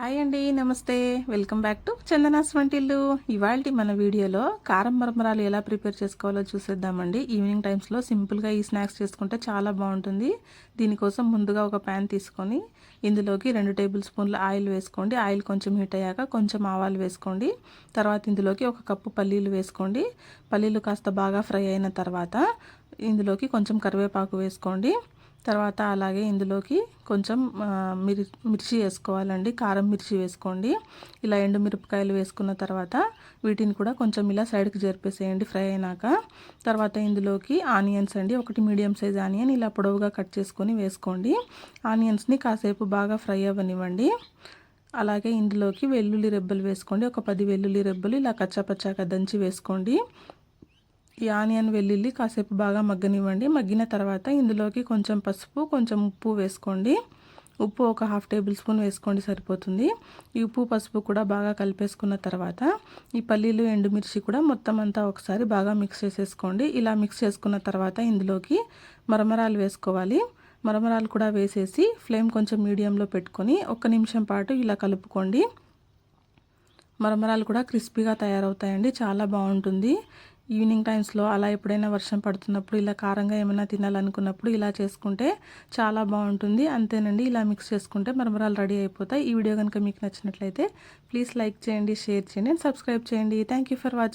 Hi అండి నమస్తే. Welcome back to Chandana's వంటిల్లు. ఇవాళ మన వీడియోలో కారం మరమరాలు ఎలా ప్రిపేర్ చేసుకోవాలో చూసేద్దామండి. ఈవినింగ్ టైమ్స్లో సింపుల్గా ఈ స్నాక్స్ చేసుకుంటే చాలా బాగుంటుంది. దీనికోసం ముందుగా ఒక ప్యాన్ తీసుకొని ఇందులోకి రెండు టేబుల్ స్పూన్ల ఆయిల్ వేసుకోండి. ఆయిల్ కొంచెం హీట్ అయ్యాక కొంచెం ఆవాలు వేసుకోండి. తర్వాత ఇందులోకి ఒక కప్పు పల్లీలు వేసుకోండి. పల్లీలు కాస్త బాగా ఫ్రై అయిన తర్వాత ఇందులోకి కొంచెం కరివేపాకు వేసుకోండి. తర్వాత అలాగే ఇందులోకి కొంచెం మిర్ మిర్చి వేసుకోవాలండి. కారం మిర్చి వేసుకోండి. ఇలా ఎండుమిరపకాయలు వేసుకున్న తర్వాత వీటిని కూడా కొంచెం ఇలా సైడ్కి జరిపేసేయండి ఫ్రై అయినాక. తర్వాత ఇందులోకి ఆనియన్స్ అండి ఒకటి మీడియం సైజ్ ఆనియన్ ఇలా పొడవుగా కట్ చేసుకొని వేసుకోండి. ఆనియన్స్ని కాసేపు బాగా ఫ్రై అవ్వనివ్వండి. అలాగే ఇందులోకి వెల్లుల్లి రెబ్బలు వేసుకోండి. ఒక పది వెల్లుల్లి రెబ్బలు ఇలా కచ్చాపచ్చాక దంచి వేసుకోండి. ఈ ఆనియన్ వెల్లుల్లి కాసేపు బాగా మగ్గనివ్వండి. మగ్గిన తర్వాత ఇందులోకి కొంచెం పసుపు కొంచెం ఉప్పు వేసుకోండి. ఉప్పు ఒక హాఫ్ టేబుల్ స్పూన్ వేసుకోండి సరిపోతుంది. ఈ ఉప్పు పసుపు కూడా బాగా కలిపేసుకున్న తర్వాత ఈ పల్లీలు ఎండుమిర్చి కూడా మొత్తం అంతా ఒకసారి బాగా మిక్స్ చేసేసుకోండి. ఇలా మిక్స్ చేసుకున్న తర్వాత ఇందులోకి మరమరాలు వేసుకోవాలి. మరమరాలు కూడా వేసేసి ఫ్లేమ్ కొంచెం మీడియంలో పెట్టుకొని ఒక్క నిమిషం పాటు ఇలా కలుపుకోండి. మరమరాలు కూడా క్రిస్పీగా తయారవుతాయండి. చాలా బాగుంటుంది. ఈవినింగ్ టైమ్స్లో అలా ఎప్పుడైనా వర్షం పడుతున్నప్పుడు ఇలా కారంగా ఏమైనా తినాలనుకున్నప్పుడు ఇలా చేసుకుంటే చాలా బాగుంటుంది. అంతేనండి ఇలా మిక్స్ చేసుకుంటే మరమరాలు రెడీ అయిపోతాయి. ఈ వీడియో కనుక మీకు నచ్చినట్లయితే ప్లీజ్ లైక్ చేయండి షేర్ చేయండి అండ్ సబ్స్క్రైబ్ చేయండి. Thank for watching